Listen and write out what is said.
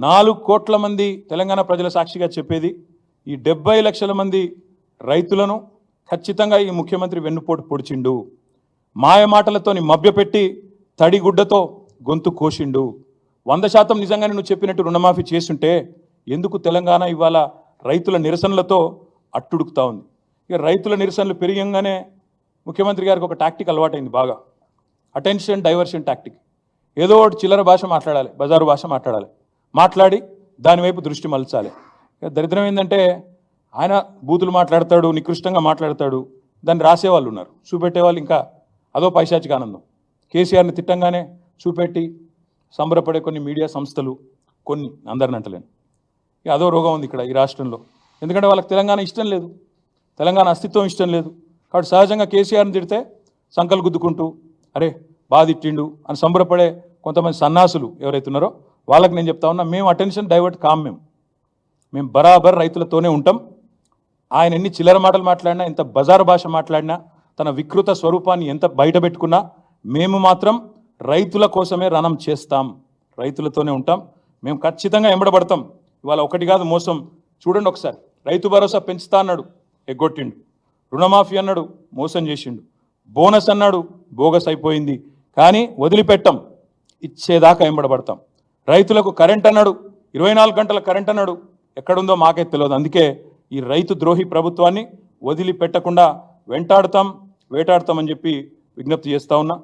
నాలుగు కోట్ల మంది తెలంగాణ ప్రజల సాక్షిగా చెప్పేది ఈ డెబ్బై లక్షల మంది రైతులను ఖచ్చితంగా ఈ ముఖ్యమంత్రి వెన్నుపోటు పొడిచిండు. మాయ మాటలతోని మభ్యపెట్టి తడిగుడ్డతో గొంతు కోసిండు. వంద శాతం నిజంగానే నువ్వు చెప్పినట్టు రుణమాఫీ చేస్తుంటే ఎందుకు తెలంగాణ ఇవాళ రైతుల నిరసనలతో అట్టుడుకుతా ఉంది? ఇక రైతుల నిరసనలు పెరిగంగానే ముఖ్యమంత్రి గారికి ఒక టాక్టిక్ అలవాటైంది బాగా. అటెన్షన్ డైవర్షన్ టాక్టిక్ ఏదో ఒకటి చిల్లర భాష మాట్లాడాలి బజారు భాష మాట్లాడాలి. మాట్లాడి దానివైపు దృష్టి మలచాలి. దరిద్రం ఏంటంటే ఆయన బూతులు మాట్లాడతాడు నికృష్టంగా మాట్లాడతాడు దాన్ని రాసేవాళ్ళు ఉన్నారు. చూపెట్టేవాళ్ళు ఇంకా అదో పైశాచిక ఆనందం. కేసీఆర్ని తిట్టంగానే చూపెట్టి సంబరపడే కొన్ని మీడియా సంస్థలు కొన్ని అందరిని అంటలేను. ఇక అదో రోగం ఉంది ఇక్కడ ఈ రాష్ట్రంలో. ఎందుకంటే వాళ్ళకి తెలంగాణ ఇష్టం లేదు. తెలంగాణ అస్తిత్వం ఇష్టం లేదు. కాబట్టి సహజంగా కేసీఆర్ని తిడితే సంకలు గుద్దుకుంటూ అరే బాధిట్టిండు అని సంబరపడే కొంతమంది సన్నాసులు ఎవరైతున్నారో వాళ్ళకి నేను చెప్తా ఉన్నా మేము అటెన్షన్ డైవర్ట్ కాం మేము. మేము బరాబర్ రైతులతోనే ఉంటాం. ఆయన ఎన్ని చిల్లర మాటలు మాట్లాడినా ఎంత బజారు భాష మాట్లాడినా తన వికృత స్వరూపాన్ని ఎంత బయట పెట్టుకున్నా మేము మాత్రం రైతుల కోసమే రణం చేస్తాం. రైతులతోనే ఉంటాం. మేము ఖచ్చితంగా ఎంబడబడతాం. ఇవాళ ఒకటి కాదు మోసం. చూడండి ఒకసారి. రైతు భరోసా పెంచుతా అన్నాడు ఎగ్గొట్టిండు. రుణమాఫీ అన్నాడు మోసం చేసిండు. బోనస్ అన్నాడు బోగస్ అయిపోయింది. కానీ వదిలిపెట్టం. ఇచ్చేదాకా ఎంబడబడతాం. రైతులకు కరెంట్ అన్నాడు. ఇరవై నాలుగు గంటల కరెంట్ అన్నాడు. ఎక్కడుందో మాకే తెలియదు. అందుకే ఈ రైతు ద్రోహి ప్రభుత్వాన్ని వదిలిపెట్టకుండా వెంటాడుతాం వేటాడతామని చెప్పి విజ్ఞప్తి చేస్తా ఉన్నా.